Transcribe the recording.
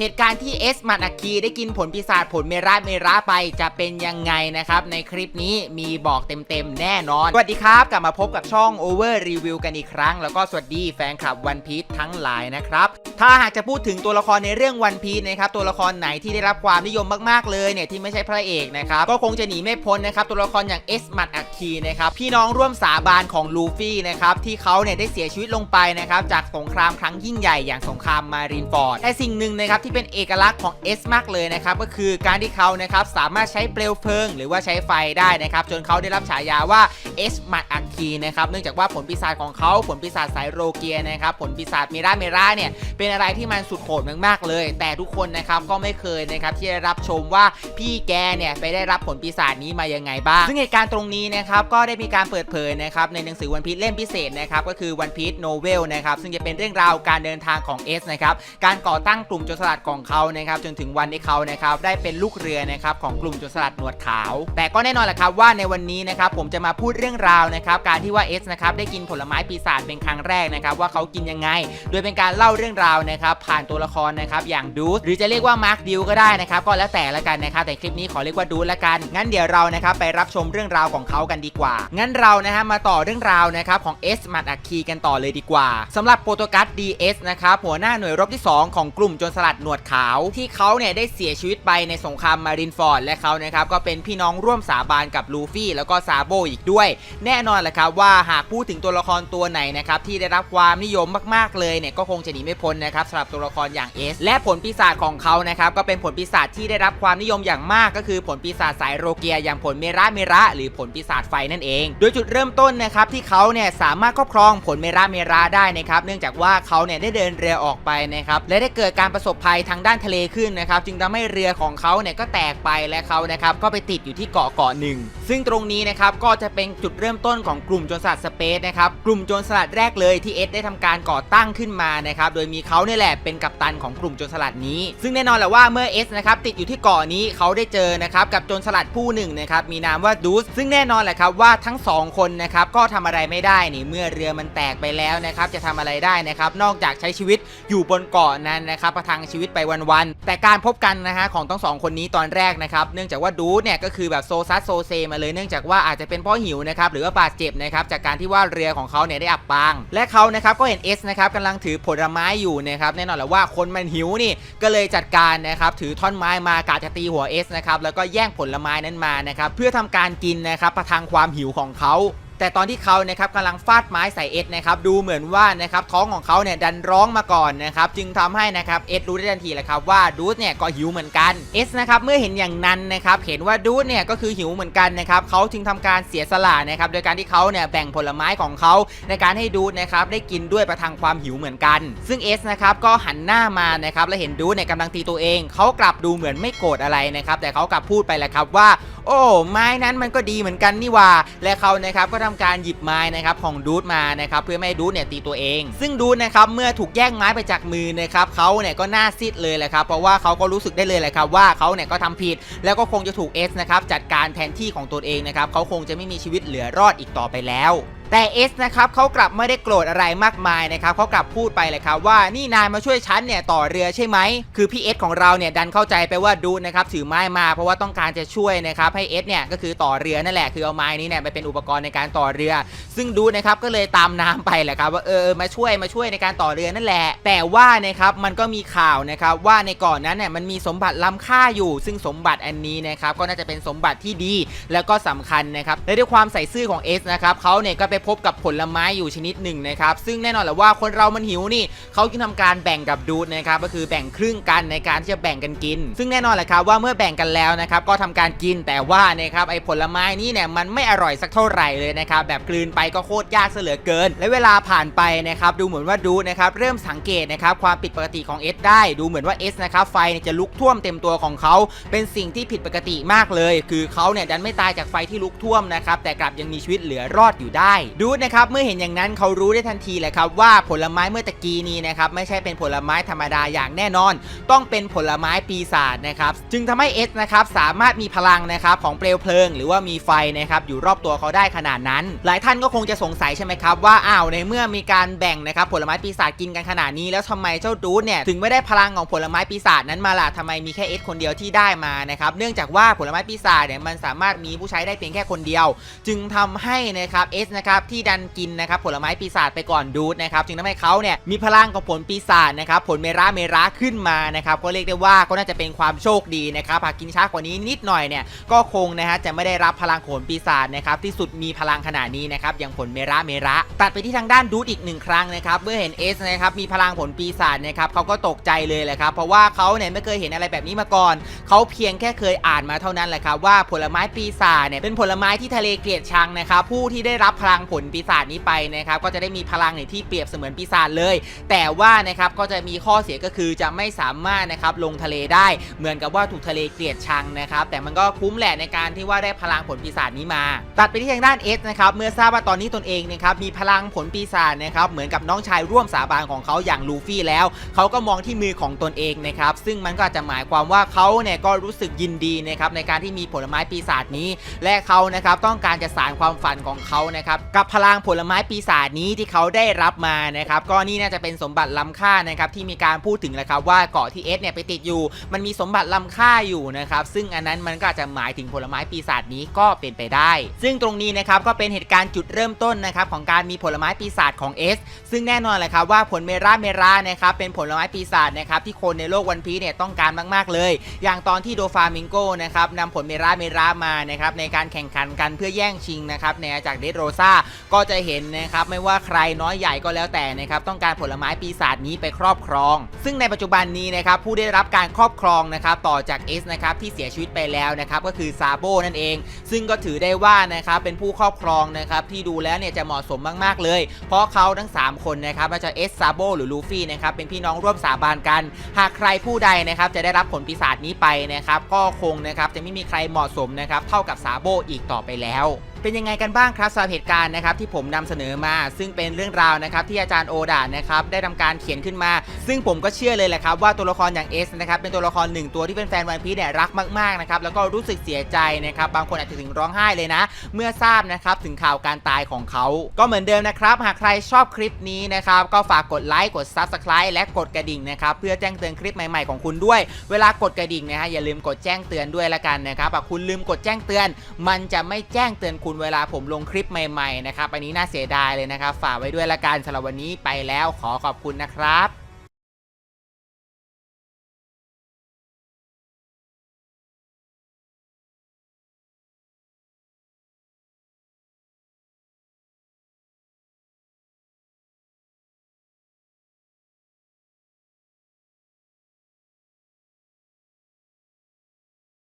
เหตุการณ์ที่เอสมัดอาคีได้กินผลปีศาจผลเมราเมราไปจะเป็นยังไงนะครับ ในคลิปนี้มีบอกเต็มๆแน่นอน สวัสดีครับ กลับมาพบกับช่อง Over Review กันอีกครั้ง แล้วก็สวัสดีแฟนคลับวันพี e ทั้งหลายนะครับ ถ้าหากจะพูดถึงตัวละครในเรื่องวันพี e นะครับ ตัวละครไหนที่ได้รับความนิยมมากๆเลยเนี่ยที่ไม่ใช่พระเอกนะครับ ก็คงจะหนีไม่พ้นนะครับตัวละครอย่างเอสมัดอาคีนะครับพี่น้องร่วมสาบานของลูฟี่นะครับที่เขาเนี่ยได้เสียชีวิตลงไปนะครับจากสงครามครั้งยิ่งใหญ่อย่างสงครามมารีนฟอร์ดแต่สิ่งหนึ่งนะครับที่เป็นเอกลักษณ์ของเอสมากเลยนะครับก็คือการที่เขานะครับสามารถใช้เปลวเพลิง หรือว่าใช้ไฟได้นะครับจนเขาได้รับฉายาว่าเอสมัดอาคีนะครับเนื่องจากว่าผลปีศาจของเขาผลปีศาจสายโรเกียนะครับผลปีศาจเมราเมราเนี่ยเป็นอะไรที่มันสุดโหดมากๆเลย แต่ทุกคนนะครับก็ไม่เคยนะครับที่ได้รับชมว่าพี่แกเนี่ยไปได้รับผลปีศาจนี้มายังไงบ้างซึ่งเหตุการณ์ตรงนี้นะครับก็ได้มีการเปิดเผยนะครับในหนังสือวันพีชเล่มพิเศษนะครับก็คือวันพีชโนเวลนะครับซึ่งจะเป็นเรื่องราวการเดินทางของเอสนะครับการก่อตั้งกลุ่มโจรสลัดของเขานะครับจนถึงวันที่เขานะครับได้เป็นลูกเรือนะครับของกลุ่มโจรสลัดหนวดขาว แต่ก็แน่นอนแหละครับว่าในวันนี้นะครับผมจะมาพูดเรื่องราวนะครับการที่ว่าเอสนะครับได้กินผลไม้ปีศาจเป็นครั้งแรกนะครับว่าเขากินยังไง โดยเป็นการเล่าเรื่องราวนะครับผ่านตัวละครนะครับอย่างดูสหรือจะเรียกว่ามาร์คดิวก็ได้นะครับก็แล้วแต่ละกันนะครับแต่คลิปนี้ขอเรียกว่าดูสละกัน งั้นเดี๋ยวเรานะครับไปรับชมเรื่องราวของเขากันดีกว่า งั้นเรานะฮะมาต่อเรื่องราวนะครับของเอสมัดอัคคีกันต่อเลยดีกว่าสำหรับโปรโตกัส DS นะครับหัวหน้าหน่วยรบที่ 2 ของกลุ่มโจรสลัดหนวดขาวที่เขาเนี่ยได้เสียชีวิตไปในสงครามมารินฟอร์ดและเขานะครับก็เป็นพี่น้องร่วมสาบานกับลูฟี่แล้วก็ซาโบอีกด้วย แน่นอนแหละครับว่าหากพูดถึงตัวละครตัวไหนนะครับที่ได้รับความนิยมมากๆเลยเนี่ยก็คงจะหนีไม่พ้นนะครับสำหรับตัวละครอย่างเอสและผลปีศาจของเขานะครับก็เป็นผลปีศาจที่ได้รับความนิยมอย่างมากก็คือผลปีศาจสายโรเกียอย่างผลเมราเมระ หรือผลปีศาจไฟนั่นเอง โดยจุดเริ่มต้นนะครับที่เขาเนี่ยสามารถครอบครองผลเมราเมระได้นะครับเนื่องจากว่าเขาเนี่ยได้เดินเรือออกไปนะครับและได้เกิดการประสบภัยทางด้านทะเลขึ้นนะครับจึงทำให้เรือของเขาเนี่ยก็แตกไปและเขานะครับก็ไปติดอยู่ที่เกาะเกาะหนึ่งซึ่งตรงนี้นะครับก็จะเป็นจุดเริ่มต้นของกลุ่มโจรสลัดสเปซนะครับกลุ่มโจรสลัดแรกเลยที่เอสได้ทำการก่อตั้งขึ้นมานะครับโดยมีเขาเนี่ยแหละเป็นกัปตันของกลุ่มโจรสลัดนี้ ซึ่งแน่นอนแหละว่าเมื่อเอสนะครับติดอยู่ที่เกาะนี้เขาได้เจอนะครับกับโจรสลัดผู้หนึ่งนะครับมีนามว่าดูสซึ่งแน่นอนแหละครับว่าทั้งสองคนนะครับก็ทำอะไรไม่ได้นี่เมื่อเรือมันแตกไปแล้วนะครับจะทำอะไรได้นะครับนอกจากใช้ชีวิตอยู่บนเกาะนั้นนะครับประทังชีวิตไปวันๆแต่การพบกันนะฮะของทั้งสองคนนี้ตอนแรกนะครับเนื่องจากว่าดูสเนี่ยก็คือแบบโซซัสโซเซมาเลยเนื่องจากว่าอาจจะเป็นเพราะหิวนะครับหรือว่าบาดเจ็บนะครับจากการที่ว่าเรือของเขาเนี่ยได้อับปาง และเขานะครับก็เห็นเอสนะครับกำลังถือผลไม้อยู่นะครับแน่นอนแหละว่าคนมันหิวนี่ก็เลยจัดการนะครับถือท่อนไม้มากาจะตีหัวเอสนะครับแล้วก็แย่งผลไม้นั้นมานะครับเพื่อทำการกินนะครับประทังความหิวของเขา แต่ตอนที่เขานะครับกำลังฟาดไม้ใส่เอสนะครับดูเหมือนว่านะครับท้องของเขาเนี่ยดันร้องมาก่อนนะครับจึงทำให้นะครับเอสรู้ได้ทันทีแหละครับว่าดูสเนี่ยก็หิวเหมือนกันเอสนะครับเมื่อเห็นอย่างนั้นนะครับเห็นว่าดูสเนี่ยก็คือหิวเหมือนกันนะครับเขาจึงทำการเสียสละนะครับโดยการที่เขาเนี่ยแบ่งผลไม้ของเขาในการให้ดูสนะครับได้กินด้วยประทังความหิวเหมือนกัน ซึ่งเอสนะครับก็หันหน้ามานะครับและเห็นดูสเนี่ยกำลังตีตัวเองเขากลับดูเหมือนไม่โกรธอะไรนะครับแต่เขากลับพูดไปแหละครับว่า โอ้ไม้นั้นมันก็ดีเหมือนกันนี่ว่า และเขานะครับก็ทำการหยิบไม้นะครับของดูดมานะครับเพื่อไม่ให้ดูดเนี่ยตีตัวเอง ซึ่งดูดนะครับเมื่อถูกแย่งไม้ไปจากมือนะครับเขาเนี่ยก็หน้าซีดเลยแหละครับเพราะว่าเขาก็รู้สึกได้เลยแหละครับว่าเขาเนี่ยก็ทำผิด แล้วก็คงจะถูกเอสนะครับจัดการแทนที่ของตัวเองนะครับเขาคงจะไม่มีชีวิตเหลือรอดอีกต่อไปแล้ว แต่เอสนะครับเขากลับไม่ได้โกรธอะไรมากมายนะครับเขากลับพูดไปเลยครับว่านี่นายมาช่วยฉันเนี่ยต่อเรือใช่ไหมคือพี่เอสของเราเนี่ยดันเข้าใจไปว่าดูนะครับถือไม้มาเพราะว่าต้องการจะช่วยนะครับให้เอสเนี่ยก็คือต่อเรือนั่นแหละคือเอาไม้นี้เนี่ยไปเป็นอุปกรณ์ในการต่อเรือ ซึ่งดูนะครับก็เลยตามน้ำไปแหละครับว่าเออมาช่วยมาช่วยในการต่อเรือนั่นแหละ แต่ว่านะครับมันก็มีข่าวนะครับว่าในก่อนนั้นเนี่ยมันมีสมบัติล้ำค่าอยู่ ซึ่งสมบัติอันนี้นะครับก็น่าจะเป็นสมบัติที่ดี แล้วก็สำคัญนะครับและด้วยความใส่ซื่อของเอสนะครับเขาเนี่ยก็ไปพบกับผลไม้อยู่ชนิดหนึ่งนะครับซึ่งแน่นอนแหละว่าคนเรามันหิวนี่เขาจึงทำการแบ่งกับดูดนะครับก็คือแบ่งครึ่งกันในการที่จะแบ่งกันกิน ซึ่งแน่นอนแหละครับว่าเมื่อแบ่งกันแล้วนะครับก็ทำการกินแต่ว่านะครับไอ้ผลไม้นี้เนี่ยมันไม่อร่อยสักเท่าไหร่เลยนะครับแบบกลืนไปก็โคตรยากเสเหลือเกิน และเวลาผ่านไปนะครับดูเหมือนว่าดูดนะครับเริ่มสังเกตนะครับความผิดปกติของเอสได้ดูเหมือนว่าเอสนะครับไฟจะลุกท่วมเต็มตัวของเขาเป็นสิ่งที่ผิดปกติมากเลย คือเขาเนี่ยดันไม่ตายจากไฟที่ลุกท่วมนะครับแต่กลับยังมีชีวิตเหลือรอดอยู่ได้ดูดนะครับเมื่อเห็นอย่างนั้นเขารู้ได้ทันทีแหละครับว่าผลไม้เมื่อตะกี้นี้นะครับไม่ใช่เป็นผลไม้ธรรมดาอย่างแน่นอน ต้องเป็นผลไม้ปีศาจนะครับจึงทำให้เอสนะครับสามารถมีพลังนะครับของเปลวเพลิง หรือว่ามีไฟนะครับอยู่รอบตัวเขาได้ขนาดนั้น หลายท่านก็คงจะสงสัยใช่ไหมครับว่าอ้าวในเมื่อมีการแบ่งนะครับผลไม้ปีศาจกินกันขนาดนี้ แล้วทำไมเจ้าดูดเนี่ยถึงไม่ได้พลังของผลไม้ปีศาจนั้นมาล่ะทำไมมีแค่เอสคนเดียวที่ได้มานะครับเนื่องจากว่าผลไม้ปีศาจเนี่ยมันสามารถมีผู้ใช้ได้เพียงแค่คนเดียว จึงทำให้นะครับเอสนะครับที่ดันกินนะครับผลไม้ปีศาจไปก่อนดูดนะครับจึงทำให้เขาเนี่ยมีพลังของผลปีศาจนะครับผลเมราเมราขึ้นมานะครับก็เรียกได้ว่าก็น่าจะเป็นความโชคดีนะครับหากกินช้ากว่านี้นิดหน่อยเนี่ยก็คงนะฮะจะไม่ได้รับพลังผลปีศาจนะครับที่สุดมีพลังขนาดนี้นะครับอย่างผลเมราเมระตัดไปที่ทางด้านดูดอีกหนึ่งครั้งนะครับเมื่อเห็นเอสนะครับมีพลังผลปีศาจนะครับเขาก็ตกใจเลยแหละครับเพราะว่าเขาเนี่ยไม่เคยเห็นอะไรแบบนี้มาก่อนเขาเพียงแค่เคยอ่านมาเท่านั้นแหละครับว่าผลไม้ปีศาจเนี่ยเป็นผลไม้ที่ทะเลเกลียดชังนะครับผู้ที่ได้รับพลังผลปีศาจนี้ไปนะครับก็จะได้มีพลังในที่เปรียบเสมือนปีศาจเลย แต่ว่านะครับก็จะมีข้อเสียก็คือจะไม่สามารถนะครับลงทะเลได้เหมือนกับว่าถูกทะเลเกลียดชังนะครับแต่มันก็คุ้มแหละในการที่ว่าได้พลังผลปีศาจนี้มา ตัดไปที่ทางด้านเอสนะครับเมื่อทราบว่าตอนนี้ตนเองนะครับมีพลังผลปีศาจนะครับเหมือนกับน้องชายร่วมสาบานของเขาอย่างลูฟี่แล้ว เขาก็มองที่มือของตนเองนะครับซึ่งมันก็อาจจะหมายความว่าเขาเนี่ยก็รู้สึกยินดีนะครับในการที่มีผลไม้ปีศาจนี้ และเขานะครับต้องการจะสารความฝันของเขานะครับกับพลังผลไม้ปีศาจนี้ที่เขาได้รับมานะครับก็นี่น่าจะเป็นสมบัติล้ำค่านะครับที่มีการพูดถึงแหละครับว่าเกาะที่เอสเนี่ยไปติดอยู่ มันมีสมบัติล้ำค่าอยู่นะครับซึ่งอันนั้นมันก็อาจจะหมายถึงผลไม้ปีศาจนี้ก็เป็นไปได้ ซึ่งตรงนี้นะครับก็เป็นเหตุการณ์จุดเริ่มต้นนะครับของการมีผลไม้ปีศาจของเอสซึ่งแน่นอนแหละครับว่าผลเมราเมรานะครับเป็นผลไม้ปีศาจนะครับที่คนในโลกวันพีเนี่ยต้องการมากๆเลย อย่างตอนที่โดฟามิงโกนะครับนำผลเมราเมรามานะครับในการแข่งขันกันเพื่อแย่งชิงนะครับในจากเดดโรซาก็จะเห็นนะครับไม่ว่าใครน้อยใหญ่ก็แล้วแต่นะครับต้องการผลไม้ปีศาจนี้ไปครอบครอง ซึ่งในปัจจุบันนี้นะครับผู้ได้รับการครอบครองนะครับต่อจากเอสนะครับที่เสียชีวิตไปแล้วนะครับก็คือซาโบนั่นเอง ซึ่งก็ถือได้ว่านะครับเป็นผู้ครอบครองนะครับที่ดูแล้วเนี่ยจะเหมาะสมมากๆเลย เพราะเขาทั้ง 3 คนนะครับว่าจะเอสซาโบหรือลูฟี่นะครับเป็นพี่น้องร่วมสาบานกัน หากใครผู้ใดนะครับจะได้รับผลปีศาจนี้ไปนะครับก็คงนะครับจะไม่มีใครเหมาะสมนะครับเท่ากับซาโบอีกต่อไปแล้วเป็นยังไงกันบ้างครับสำหรับเหตุการณ์นะครับที่ผมนำเสนอมา ซึ่งเป็นเรื่องราวนะครับที่อาจารย์โอดานะครับได้ทำการเขียนขึ้นมา ซึ่งผมก็เชื่อเลยแหละครับว่าตัวละครอย่างเอสนะครับเป็นตัวละครหนึ่งตัวที่เป็นแฟนวันพีเนี่ยรักมากๆนะครับแล้วก็รู้สึกเสียใจนะครับบางคนอาจจะถึงร้องไห้เลยนะ เมื่อทราบนะครับถึงข่าวการตายของเขาก็เหมือนเดิมนะครับหากใครชอบคลิปนี้นะครับก็ฝากกดไลค์กด Subscribe และกดกระดิ่งนะครับเพื่อแจ้งเตือนคลิปใหม่ๆของคุณด้วย เวลากดกระดิ่งนะฮะอย่าลืมกดแจ้งเตือนด้วยละกันนะครับหากคุณลืมกดแจ้งเตือน มันจะไม่แจ้งเตือนคุณเวลาผมลงคลิปใหม่ๆนะครับอันนี้น่าเสียดายเลยนะครับ ฝากไว้ด้วยละกันสำหรับวันนี้ไปแล้วขอขอบคุณนะครับ